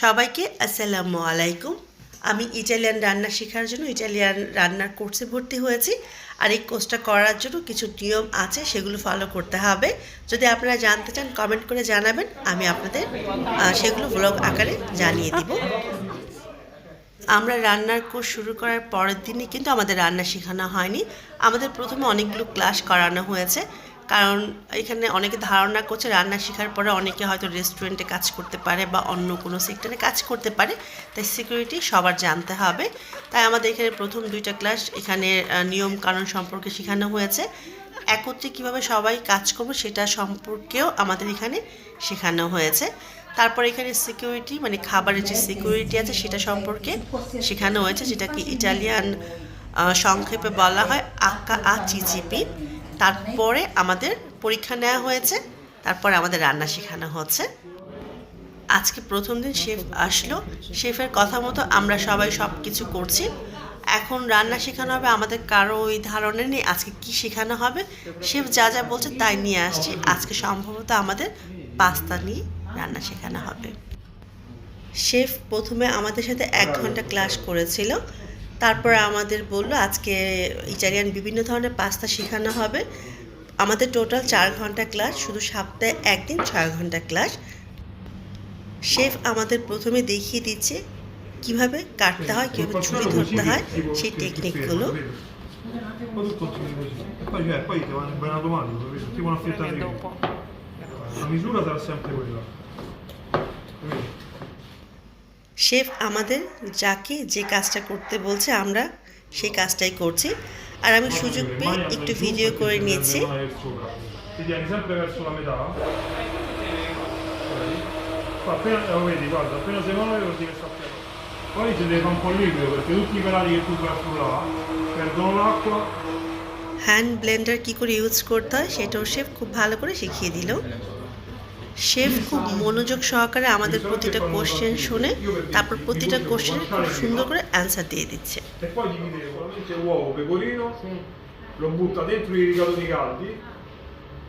সবাইকে আসসালামু আলাইকুম। আমি ইটালিয়ান রান্না শেখার জন্য ইটালিয়ান রান্নার কোর্সে ভর্তি হয়েছি। আর এই কোর্সটা করার জন্য কিছু নিয়ম আছে, সেগুলো ফলো করতে হবে। যদি আপনারা জানতে চান কমেন্ট করে জানাবেন। আমি আপনাদের সেগুলো ব্লগ আকারে জানিয়ে দিব। আমরা রান্নার কোর্স শুরু করার পরের দিনই কিন্তু আমাদের রান্না শেখানো হয়নি। আমাদের প্রথমে অনেকগুলো ক্লাস করানো হয়েছে। কারণ এখানে অনেকে ধারণা করছে রান্না শেখার পরে অনেকে হয়তো রেস্টুরেন্টে কাজ করতে পারে বা অন্য কোনো সেক্টরে কাজ করতে পারে। তাই সিকিউরিটি সবার জানতে হবে। তাই আমাদের এখানে প্রথম দুইটা ক্লাস এখানে নিয়ম কানুন সম্পর্কে শেখানো হয়েছে। একত্রে কীভাবে সবাই কাজ করব সেটা সম্পর্কেও আমাদের এখানে শেখানো হয়েছে। তারপর এখানে সিকিউরিটি মানে খাবারের যে সিকিউরিটি আছে সেটা সম্পর্কে শেখানো হয়েছে, যেটাকে ইটালিয়ান সংক্ষেপে বলা হয় আক্কা আ, চিচিপি। তারপরে আমাদের পরীক্ষা নেওয়া হয়েছে, তারপরে আমাদের রান্না শেখানো হচ্ছে। আজকে প্রথম দিন শেফ আসলো, শেফের কথা মতো আমরা সবাই সব কিছু করছি। এখন রান্না শেখানো হবে আমাদের কারও ওই ধারণা নেই আজকে কি শেখানো হবে। শেফ যা যা বলছে তাই নিয়ে আসছি। আজকে সম্ভবত আমাদের পাস্তা নিয়ে রান্না শেখানো হবে। শেফ প্রথমে আমাদের সাথে এক ঘণ্টা ক্লাস করেছিল। তারপরে আমাদের বলল আজকে ইটালিয়ান বিভিন্ন ধরনের পাস্তা শেখানো হবে আমাদের টোটাল চার ঘণ্টা ক্লাস শুধু সপ্তাহে একদিন ছয় ঘণ্টা ক্লাস শেফ আমাদের প্রথমে দেখিয়ে দিচ্ছে কীভাবে কাটতে হয় কীভাবে ছুটি ধরতে হয় সেই টেকনিকগুলো শেফ আমাদের যাকে যে কাজটা করতে বলছে, আমরা সেই কাজটাই করছি। আর আমি সুযোগ পেয়ে একটু ভিডিও করে নিয়েছি। হ্যান্ড ব্লেন্ডার কি করে ইউজ করতে হয়, সেটাও সে খুব ভালো করে শিখিয়ে দিল। শেফ খুব মনোযোগ সহকারে আমাদের প্রতিটা কোশ্চেন শুনে তারপর প্রতিটা কোশ্চেনের খুব সুন্দর করে অ্যান্সার দিয়ে দিচ্ছে e lo butta dentro i rigatoni caldi,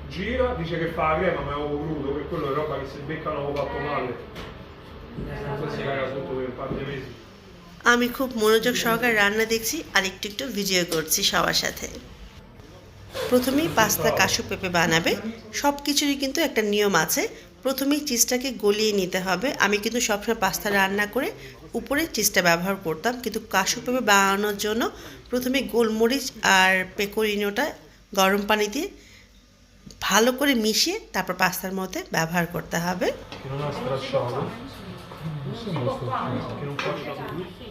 gira, dice che fa la crema ma è uovo crudo, che quello è roba che se becca un fatto male. Non si caga sotto per un par di mesi. আমি খুব মনোযোগ সহকারে রান্না দেখছি আর একটু একটু video করছি সবার সাথে প্রথমেই পাস্তা কাশু পেঁপে বানাবে। সব কিছুরই কিন্তু একটা নিয়ম আছে। প্রথমেই চিজটাকে গলিয়ে নিতে হবে। আমি কিন্তু সবসময় পাস্তা রান্না করে উপরে চিজটা ব্যবহার করতাম। কিন্তু কাশু পেঁপে বানানোর জন্য প্রথমে গোলমরিচ আর পেকোরিনোটা গরম পানি দিয়ে ভালো করে মিশিয়ে তারপর পাস্তার মধ্যে ব্যবহার করতে হবে।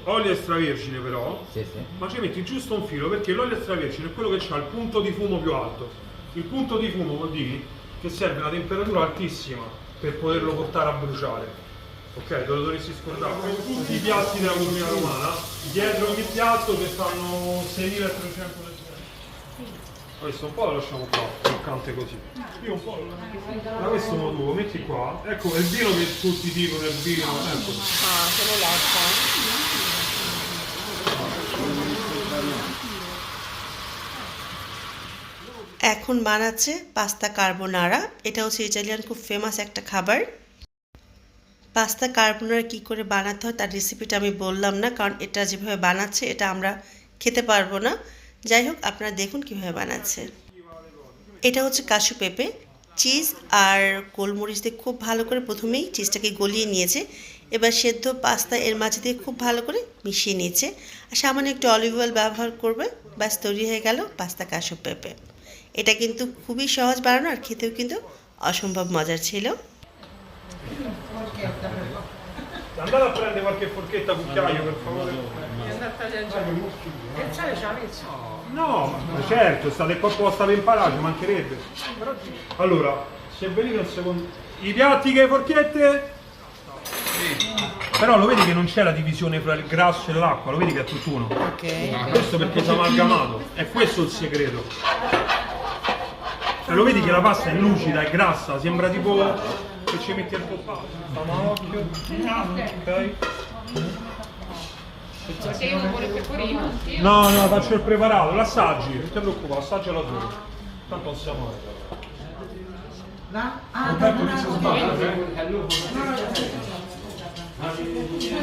Olio extravergine però, Sì, sì. ma ci metti giusto un filo perché l'olio extravergine è quello che ha il punto di fumo più alto. Il punto di fumo vuol dire che serve una temperatura altissima per poterlo portare a bruciare. Ok, te lo dovresti scordare. Come tutti i piatti della cucina romana, dietro ogni piatto che fanno 6300 leggere. Questo un po' lo lasciamo qua, croccante così. Io un po' lo lascio. Da questo modo lo metti qua. Ecco, è il vino che tutti dicono è il vino. Ecco. Ah, se lo lascia. এখন বানাচ্ছে pasta carbonara এটা হচ্ছে Italian খুব famous একটা খাবার pasta carbonara কি করে বানাতে হয় তার রেসিপিটা আমি বললাম না কারণ এটা যেভাবে বানাচ্ছে এটা আমরা খেতে পারব না যাই হোক, আপনারা দেখুন কীভাবে বানাচ্ছে। এটা হচ্ছে কাশু পেঁপে, চিজ আর গোলমরিচ দিয়ে খুব ভালো করে প্রথমেই চিজটাকে গলিয়ে নিয়েছে। এবার সেদ্ধ পাস্তা এর মাঝে দিয়ে খুব ভালো করে মিশিয়ে নিয়েছে। আর সামান্য একটু অলিভ অয়েল ব্যবহার করবে, ব্যাস তৈরি হয়ে গেল পাস্তা কাশু পেঁপে। এটা কিন্তু খুবই সহজ বানানো আর খেতেও কিন্তু অসম্ভব মজার ছিল। Andate a prendere qualche forchetta cucchiaio per favore. È andata a leggere. E sai, ci ha messo. No, ma certo, state qua apposta per imparare, ci mancherebbe. Allora, se venite al secondo. I piatti che le forchette? Però lo vedi che non c'è la divisione fra il grasso e l'acqua, lo vedi che è tutt'uno. Ok. Questo perché si è amalgamato, è questo il segreto. Cioè, lo vedi che la pasta è lucida, è grassa, sembra tipo che ci metti al poppato. Stiamo a occhio. Ok. Perché io non vuole pecorino. No, no, faccio il preparato, l'assaggi, non ti preoccupare, assaggiala tu. Tanto non siamo Roberto eh?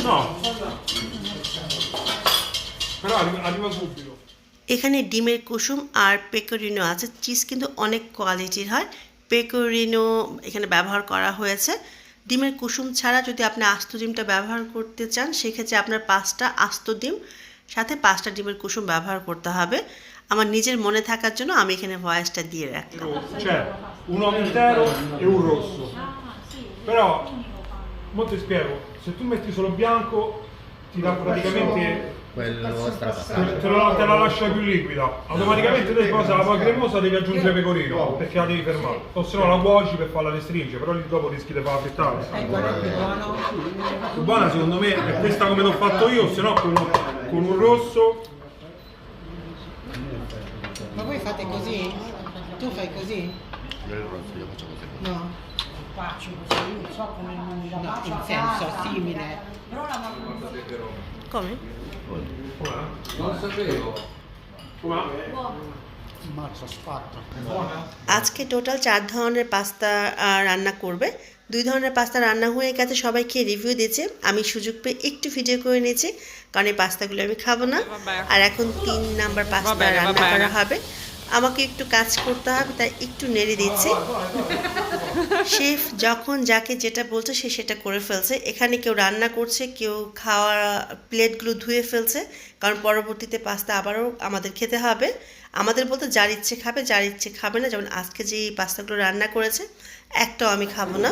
No. Però arriva, arriva subito. এখানে ডিমের কুসুম আর pecorino আছে cheese কিন্তু অনেক কোয়ালিটির হয় pecorino এখানে ব্যবহার করা হয়েছে। ডিমের কুসুম ছাড়া যদি আপনি আস্ত ডিমটা ব্যবহার করতে চান সেক্ষেত্রে আপনার পাঁচটা আস্ত ডিম সাথে পাঁচটা ডিমের কুসুম ব্যবহার করতে হবে। আমার নিজের মনে থাকার জন্য আমি এখানে ভয়েসটা দিয়ে রাখলাম। E. Però, mo ti spiego, se tu metti solo bianco ti dà praticamente quello te, strapassato. te la, te la lascia più liquida. Automaticamente te cosa la poi cremosa devi aggiungere pecorino perché la devi fermare. O se no la cuoci per farla restringere, però lì dopo rischi di farla frittare. Più buona secondo me è questa come l'ho fatto io, se no con, un- con un rosso Ma voi fate così? Tu fai così? Io il rosso io faccio così. No. faccio così, non so come non mi la No, faccio in a senso simile. Però la spatto. আজকে total চার ধরনের pasta রান্না করবে। দুই ধরনের pasta রান্না হয়ে গেছে, সবাইকে রিভিউ দিয়েছে। আমি সুযোগ পেয়ে একটু ভিডিও করে নিয়েছি, কারণ এই পাস্তাগুলো আমি খাব না। আর এখন তিন নাম্বার পাস্তা রান্না করা হবে। আমাকে একটু কাজ করতে হবে, তাই একটু নেড়ে দিচ্ছি। শেফ যখন যাকে যেটা বলছে সে সেটা করে ফেলছে। এখানে কেউ রান্না করছে, কেউ খাওয়া প্লেটগুলো ধুয়ে ফেলছে, কারণ পরবর্তীতে পাস্তা আবারও আমাদের খেতে হবে। আমাদের বলতে যার ইচ্ছে খাবে, যার ইচ্ছে খাবে না। যেমন আজকে যে পাস্তাগুলো রান্না করেছে, একটাও আমি খাব না।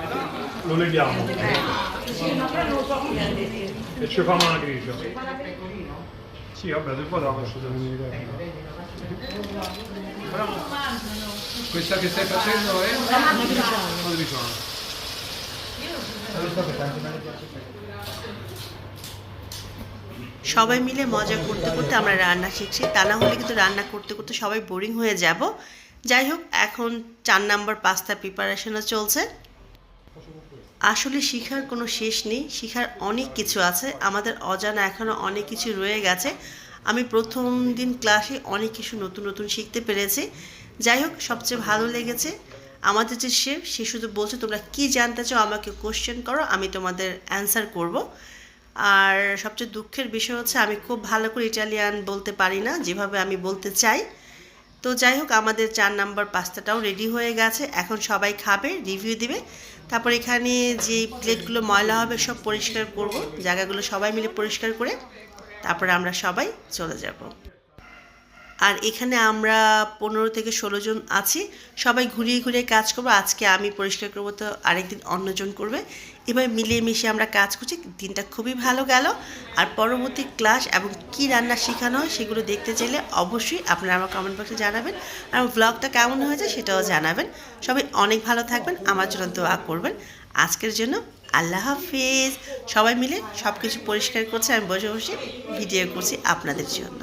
cosa. Lo leghiamo. E ci fa una grigia. Sì, vabbè, poi te la faccio vedere. Questa che stai facendo è? Matriciana. সবাই মিলে মজা করতে করতে আমরা রান্না শিখছি তা না হলে কিন্তু রান্না করতে করতে সবাই বোরিং হয়ে যাব যাই হোক এখন চার নাম্বার পাস্তা প্রিপারেশনও চলছে আসলে শেখার কোনো শেষ নেই, শেখার অনেক কিছু আছে, আমাদের অজানা এখনও অনেক কিছু রয়ে গেছে। আমি প্রথম দিন ক্লাসে অনেক কিছু নতুন নতুন শিখতে পেরেছি। যাই হোক, সবচেয়ে ভালো লেগেছে আমাদের যে শেফ সে শুধু বলছে, তোমরা কি জানতে চাও, আমাকে কোশ্চেন করো, আমি তোমাদের অ্যান্সার করব। আর সবচেয়ে দুঃখের বিষয় হচ্ছে, আমি খুব ভালো করে ইটালিয়ান বলতে পারি না, যেভাবে আমি বলতে চাই। তো যাই হোক, আমাদের চার নাম্বার পাস্তাটাও রেডি হয়ে গেছে। এখন সবাই খাবে রিভিউ দিবে। তারপর এখানে যে প্লেটগুলো ময়লা হবে সব পরিষ্কার করব। জায়গাগুলো সবাই মিলে পরিষ্কার করে তারপরে আমরা সবাই চলে যাব। আর এখানে আমরা পনেরো থেকে ষোলো জন আছি। সবাই ঘুরিয়ে ঘুরিয়ে কাজ করব। আজকে আমি পরিষ্কার করব তো আরেকদিন অন্যজন করবে। এবার মিলিয়ে মিশিয়ে আমরা কাজ করছি। দিনটা খুবই ভালো গেল। আর পরবর্তী ক্লাস এবং কি রান্না শেখানো হয় সেগুলো দেখতে চাইলে অবশ্যই আপনারা আমার কমেন্ট বক্সে জানাবেন। আর ব্লগটা কেমন হয়েছে সেটাও জানাবেন। সবাই অনেক ভালো থাকবেন, আমার জন্য দোয়া করবেন। আজকের জন্য আল্লাহ হাফিজ। সবাই মিলে সব কিছু পরিষ্কার করছে, আমি বসে বসে ভিডিও করছি আপনাদের জন্য।